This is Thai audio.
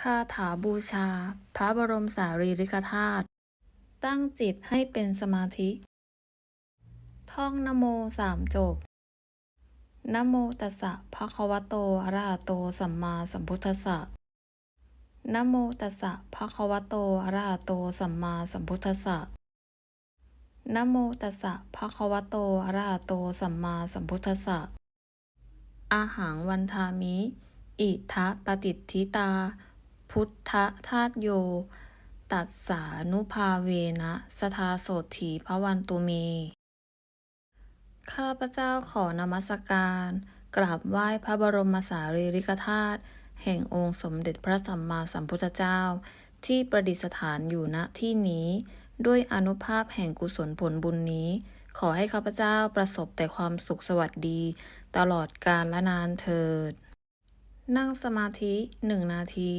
คาถาบูชา พระบรมสารีริกธาตุ ตั้งจิตให้เป็นสมาธิ ท่องนโมสามจบนโมตัสสะภะคะวะโตอะระหะโตสัมมาสัมพุทธัสสะนโมตัสสะภะคะวะโตอะระหะโตสัมมาสัมพุทธัสสะนโมตัสสะภะคะวะโตอะระหะโตสัมมาสัมพุทธัสสะอาหังวันทามิ อิทะปฏิทิตา พุทธทาสโย ตัสสานุภาเวนะสทาโสถีพระวันตุเม ข้าพเจ้าขอนมัสการ กราบไหว้พระบรมสารีริกธาตุแห่งองค์สมเด็จพระสัมมาสัมพุทธเจ้า ที่ประดิษฐานอยู่ณที่นี้ ด้วยอนุภาพแห่งกุศลผลบุญนี้ ขอให้ข้าพเจ้าประสบแต่ความสุขสวัสดี ตลอดกาลและนานเถิด นั่งสมาธิหนึ่งนาที